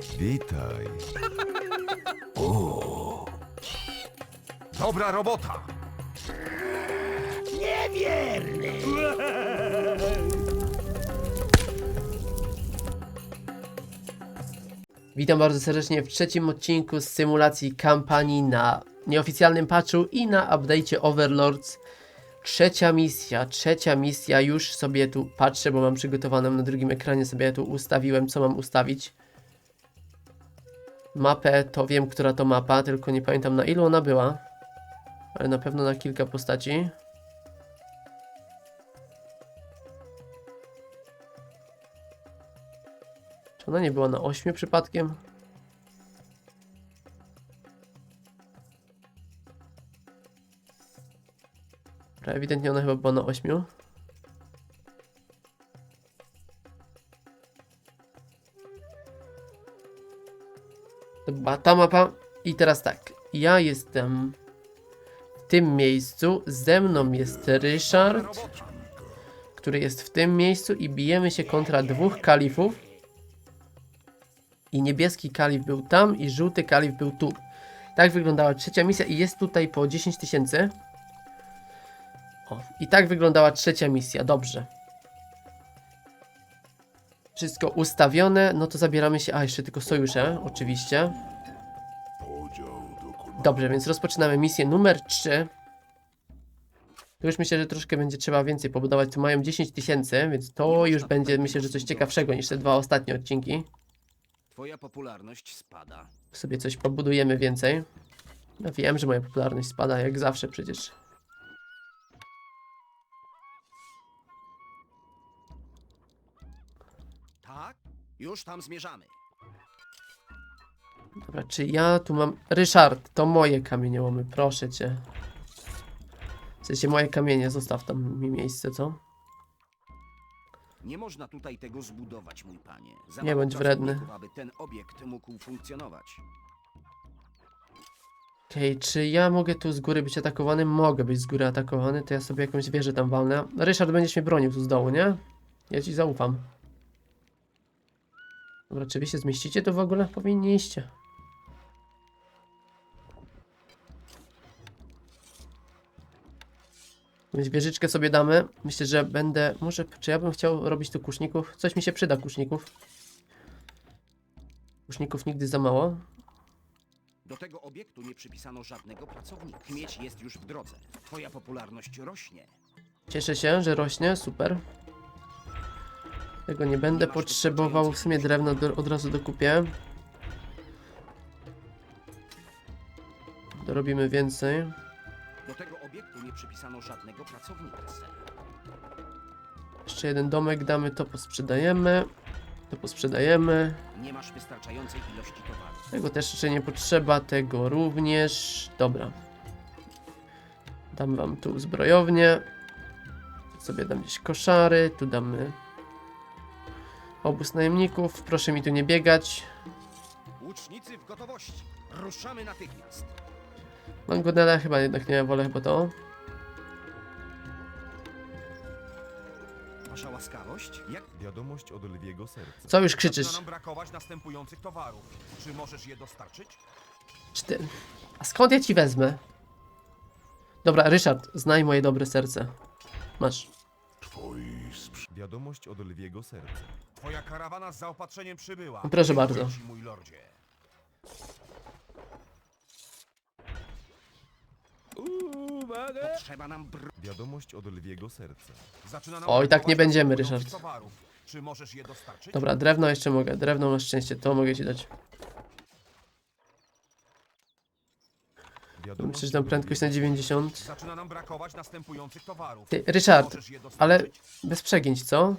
Witaj. Dobra robota! Witam bardzo serdecznie w trzecim odcinku z symulacji kampanii na nieoficjalnym patchu i na update'cie Overlords. Trzecia misja, trzecia misja, już sobie tu patrzę, bo mam przygotowaną na drugim ekranie, sobie tu ustawiłem, co mam ustawić. Mapę, to wiem, która to mapa, tylko nie pamiętam na ilu ona była. Ale na pewno na kilka postaci. Czy ona nie była na 8 przypadkiem? Ewidentnie ona chyba była na 8. To była ta mapa. I teraz tak. Ja jestem w tym miejscu. Ze mną jest Ryszard, który jest w tym miejscu i bijemy się kontra dwóch kalifów. I niebieski kalif był tam i żółty kalif był tu. Tak wyglądała trzecia misja i jest tutaj po 10 tysięcy. I tak wyglądała trzecia misja, dobrze. Wszystko ustawione, no to zabieramy się, a jeszcze tylko sojusze, oczywiście. Dobrze, więc rozpoczynamy misję numer 3. Tu już myślę, że troszkę będzie trzeba więcej pobudować, tu mają 10 tysięcy, więc to już będzie, myślę, że coś ciekawszego niż te dwa ostatnie odcinki. Twoja popularność spada. sobie coś pobudujemy więcej. No wiem, że moja popularność spada, jak zawsze przecież. Już tam zmierzamy. Dobra, czy ja tu mam... Ryszard, to moje kamieniołomy, proszę cię. W sensie moje kamienie, zostaw tam mi miejsce, co? Nie można tutaj tego zbudować, mój panie. Za Nie mało bądź wredny. pracowników, aby ten obiekt mógł funkcjonować. Okej, czy ja mogę tu z góry być atakowany? Mogę być z góry atakowany, to ja sobie jakąś wieżę tam walnę. Ryszard, będziesz mnie bronił tu z dołu, nie? Ja ci zaufam. Dobra, czy wy się zmieścicie tu w ogóle? Powinniście. Więc wieżyczkę sobie damy. Myślę, że będę... Może, czy ja bym chciał robić tu kuszników? Coś mi się przyda kuszników. Kuszników nigdy za mało. Do tego obiektu nie przypisano żadnego pracownika. Mieć jest już w drodze. Twoja popularność rośnie. Cieszę się, że rośnie, super. Tego nie będę potrzebował, w sumie drewno do, od razu dokupię. Dorobimy więcej. Do tego obiektu nie przypisano żadnego pracownika. Jeszcze jeden domek damy, to posprzedajemy. To posprzedajemy. Nie masz wystarczającej ilości towaru. Tego też jeszcze nie potrzeba, tego również. Dobra. Dam wam tu zbrojownię. Sobie dam gdzieś koszary, tu damy obóz najemników. Proszę mi tu nie biegać. Łucznicy w gotowości. Ruszamy natychmiast. Mangonela chyba jednak nie, wolę chyba to. Wasza łaskawość? Jak Wiadomość od lwiego serca. Co już Zaczyna krzyczysz? nam brakować następujących towarów. Czy możesz je dostarczyć? Czy ty... A skąd ja ci wezmę? Dobra, Ryszard, znaj moje dobre serce. Masz. Wiadomość od lwiego serca. Twoja karawana z zaopatrzeniem przybyła. Proszę Dziękuję bardzo. Ci, mój lordzie. potrzeba nam br... Wiadomość od lwiego serca. Zaczyna nam Oj, tak nie brakować będziemy, Ryszard. Towarów. Czy możesz je dostarczyć? Dobra, drewno jeszcze mogę. Drewno masz szczęście, to mogę ci dać. Dam od prędkość na lwiego 90. Zaczyna nam brakować następujących towarów. Ty, możesz je ale bez przegięć, co?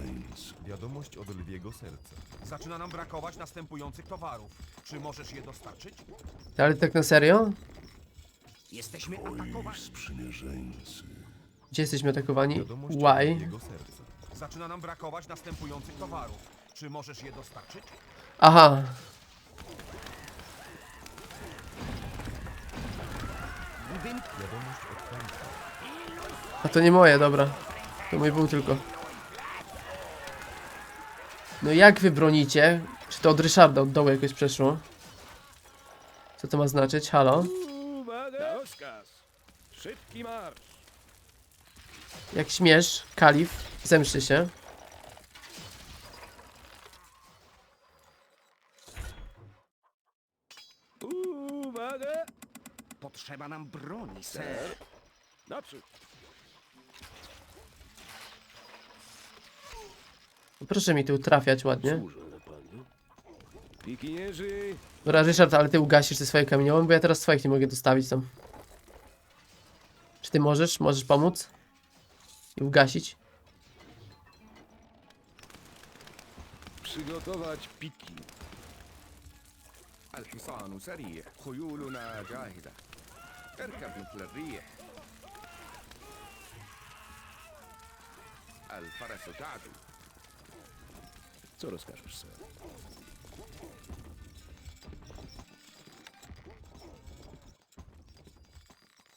serca. Wiadomość od lwiego serca. Zaczyna nam brakować następujących towarów. Czy możesz je dostarczyć? Ale tak na serio? Jesteśmy atakowani. Gdzie jesteśmy atakowani? Wiadomość od Why? lwiego serca. Zaczyna nam brakować następujących towarów. Czy możesz je dostarczyć? Aha. A to nie moje, dobra. To mój był tylko. No jak wy bronicie? Czy to od Ryszarda od dołu jakoś przeszło? Co to ma znaczyć? Halo? Uwaga! Rozkaz! Szybki marsz! Jak śmiesz, kalif, zemszczy się. Uwaga! Potrzeba nam broni, ser. Naprzód! Proszę mi tu trafiać ładnie. Pikinierzy! Dobra, Ryszard, ale ty ugasisz te swoje kamieniołomy, bo ja teraz swoich nie mogę dostawić tam. Czy ty możesz? Możesz pomóc? I ugasić? Przygotować piki. الحصان سريع خيولنا جاهزة اركب مثل الريح الفرس تعدو Co rozkażesz, ser?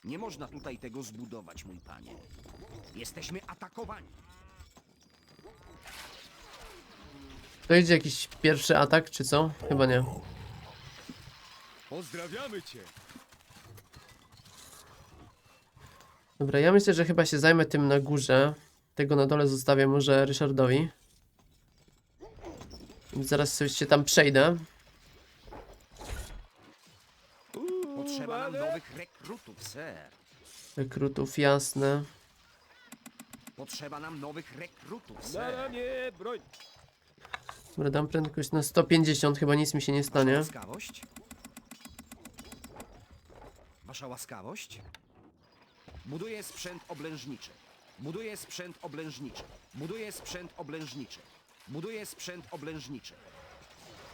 Nie można tutaj tego zbudować, mój panie. Jesteśmy atakowani. To idzie jakiś pierwszy atak, czy co? Chyba nie. Pozdrawiamy cię! Dobra, ja myślę, że chyba się zajmę tym na górze. Tego na dole zostawię może Ryszardowi. Zaraz sobie się tam przejdę. Potrzeba nam nowych rekrutów, ser. Rekrutów, jasne. Potrzeba nam nowych rekrutów, Na ser. ramię broń! Dobra, dam prędkość na 150, chyba nic mi się nie Wasza stanie. łaskawość? Wasza łaskawość? Buduję sprzęt oblężniczy. Buduję sprzęt oblężniczy. Buduję sprzęt oblężniczy. Buduję sprzęt oblężniczy.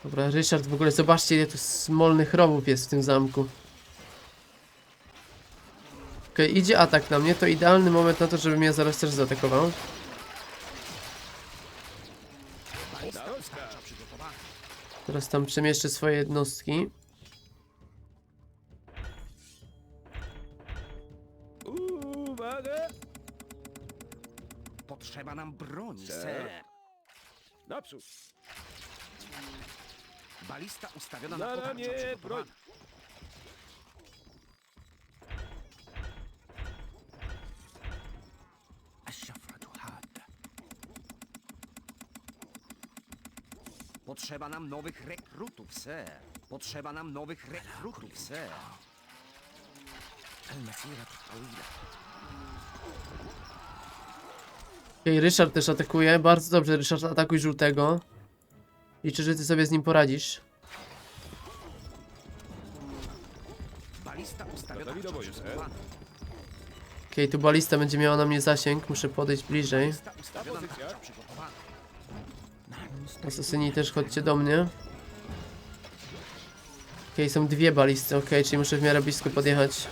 Dobra, Ryszard, w ogóle zobaczcie ile tu smolnych rowów jest w tym zamku. Okej, idzie atak na mnie, to idealny moment na to, żeby mnie zaraz też zaatakował. Balista tarcza przygotowana. Teraz tam przemieszczę swoje jednostki. Uwaga! Potrzeba nam broni, sir. Naprzód! Balista ustawiona na Na ramię, broń! Potrzeba nam nowych rekrutów, ser. Potrzeba nam nowych rekrutów, ser. Okej, Ryszard też atakuje. Bardzo dobrze, Ryszard, atakuj żółtego. Liczę, że ty sobie z nim poradzisz. Balista tu balista będzie miała na mnie zasięg. Muszę podejść bliżej. Asasyni też chodźcie do mnie. Okej, są dwie balisty, okej, czyli muszę w miarę blisko podjechać.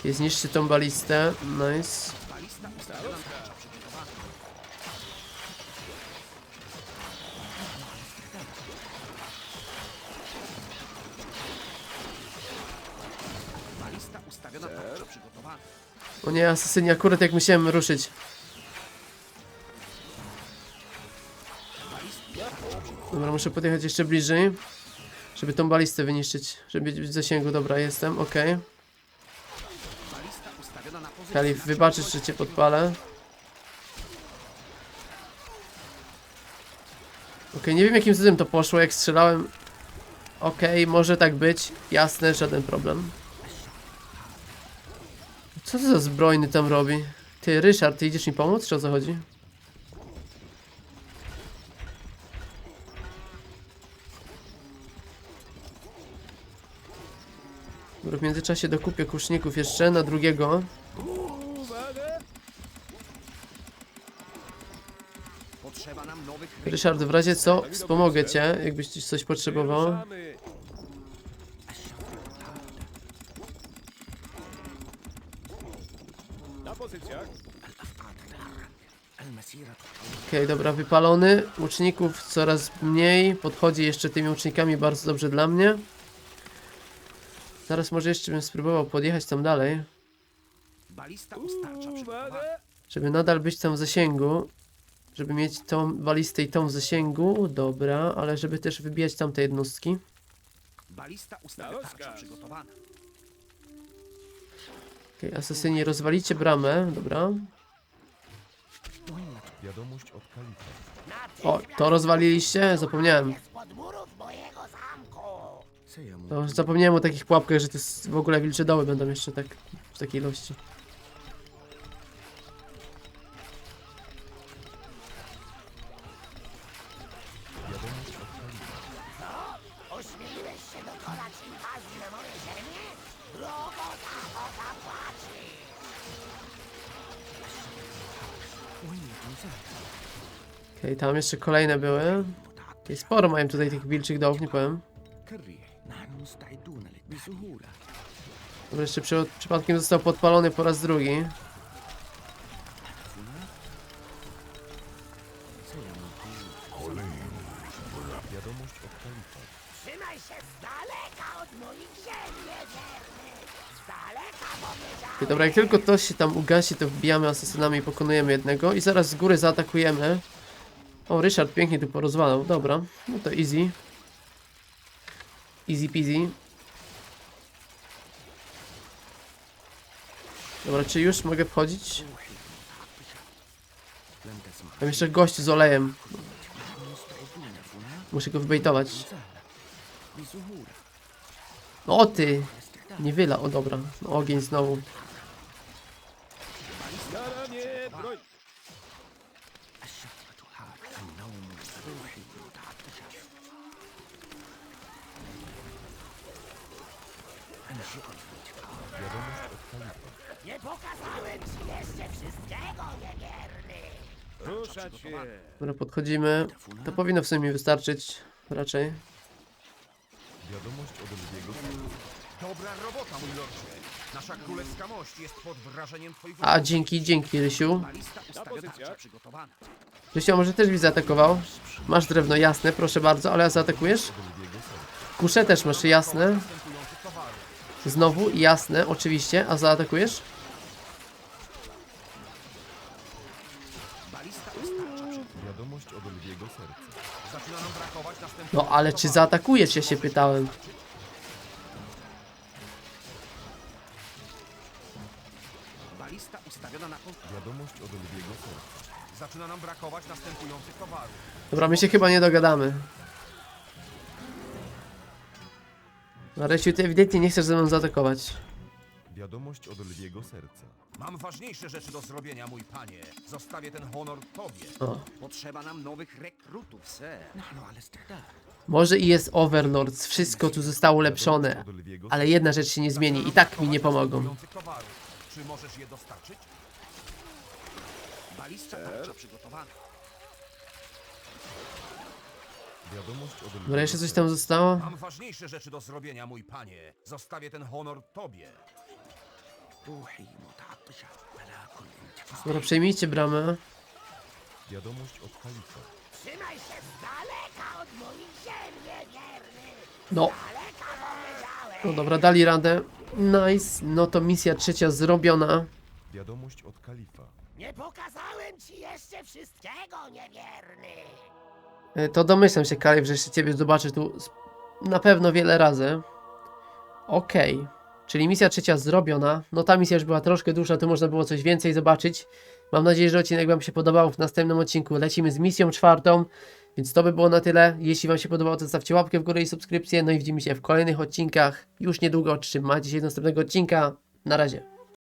Okej, zniszczcie tą balistę. Nice. O nie, asasyni, akurat jak musiałem ruszyć. Dobra, muszę podjechać jeszcze bliżej. Żeby tą balistę wyniszczyć. Żeby być w zasięgu. Dobra, jestem, pozycji. Kalif, wybaczysz, że cię podpalę. Okej, nie wiem jakim cudem to poszło, jak strzelałem. Okej, może tak być. Jasne, żaden problem. Co to za zbrojny tam robi? Ty, Ryszard, ty idziesz mi pomóc, czy o co chodzi? Dobra, w międzyczasie dokupię kuszników jeszcze na drugiego. Ryszard, w razie co, wspomogę cię, jakbyś coś potrzebował. Na pozycjach. Okej, okay, dobra, wypalony. Łuczników coraz mniej. Podchodzi jeszcze tymi łucznikami bardzo dobrze dla mnie. Zaraz może jeszcze bym spróbował podjechać tam dalej. Żeby nadal być tam w zasięgu. Żeby mieć tą balistę i tą w zasięgu. Dobra, ale żeby też wybijać tam te jednostki. Balista ustawia przygotowana. Okej, asesyni, rozwalicie bramę, dobra. Wiadomość od kalifa. O, to rozwaliliście? Zapomniałem. To już zapomniałem o takich pułapkach, że to jest w ogóle wilcze doły będą jeszcze tak w takiej ilości. Wiadomość od kalifa. Okej, tam jeszcze kolejne były. Okej, sporo mają tutaj tych wilczych dołów, nie powiem. Dobra, jeszcze przy, przypadkiem został podpalony po raz drugi. Wiadomość od kalifa. Okej, dobra, jak tylko to się tam ugasi, to wbijamy asesynami i pokonujemy jednego i zaraz z góry zaatakujemy. O, Ryszard pięknie tu porozwalał, dobra. No to easy. Easy peasy. Dobra, czy już mogę wchodzić? Tam jeszcze gość z olejem. Muszę go wybejtować. Bisuhura. O ty! Nie wyla, o dobra. No, ogień znowu. Ruszać się! Dobra, podchodzimy. To powinno w sumie wystarczyć. Raczej. Wiadomość od lwiego serca. Dobra robota, mój lordzie. Nasza królewska mość jest pod wrażeniem twoich A, dzięki, dzięki, Rysiu. Balista ustawia pozycjach. tarcza przygotowana. Rysiu, może też byś zaatakował? Masz drewno jasne, proszę bardzo, ale zaatakujesz? Kusze też masz jasne. Znowu jasne, oczywiście. A zaatakujesz? Od lwiego serca. Zaczyna nam brakować następujących No ale czy zaatakujesz? Ja się pytałem. Balista ustawiona na kontrę. Wiadomość od lwiego serca. Zaczyna nam brakować następujących towarów. Dobra, my się chyba nie dogadamy. No, Rysiu, ty ewidentnie nie chcesz ze mną zaatakować. Wiadomość od lwiego serca. Mam ważniejsze rzeczy do zrobienia, mój panie. Zostawię ten honor tobie. O. Potrzeba nam nowych rekrutów, ser. Nanu ale strada. Może i jest Overlords, wszystko tu zostało ulepszone. Ale jedna rzecz się nie zmieni i tak mi nie pomogą. Czy możesz je dostarczyć? Balista tarcza przygotowana. Wiadomość od Dobra, jeszcze coś tam zostało? Mam ważniejsze rzeczy do zrobienia, mój panie. Zostawię ten honor tobie. Dobra, przejmijcie bramę. Wiadomość od Halifa. Trzymaj się z daleka od ziemi, wierny! No. No dobra, dali radę. Nice. No to misja trzecia zrobiona. Wiadomość od Kalifa. Nie pokazałem ci jeszcze wszystkiego, niewierny! E, to domyślam się, Kalif, że jeszcze ciebie zobaczę tu na pewno wiele razy. Okej. Okay. Czyli misja trzecia zrobiona. No ta misja już była troszkę dłuższa, tu można było coś więcej zobaczyć. Mam nadzieję, że odcinek Wam się podobał. W następnym odcinku lecimy z misją czwartą. Więc to by było na tyle. Jeśli Wam się podobało, to zostawcie łapkę w górę i subskrypcję. No i widzimy się w kolejnych odcinkach już niedługo. Trzymajcie się do następnego odcinka. Na razie.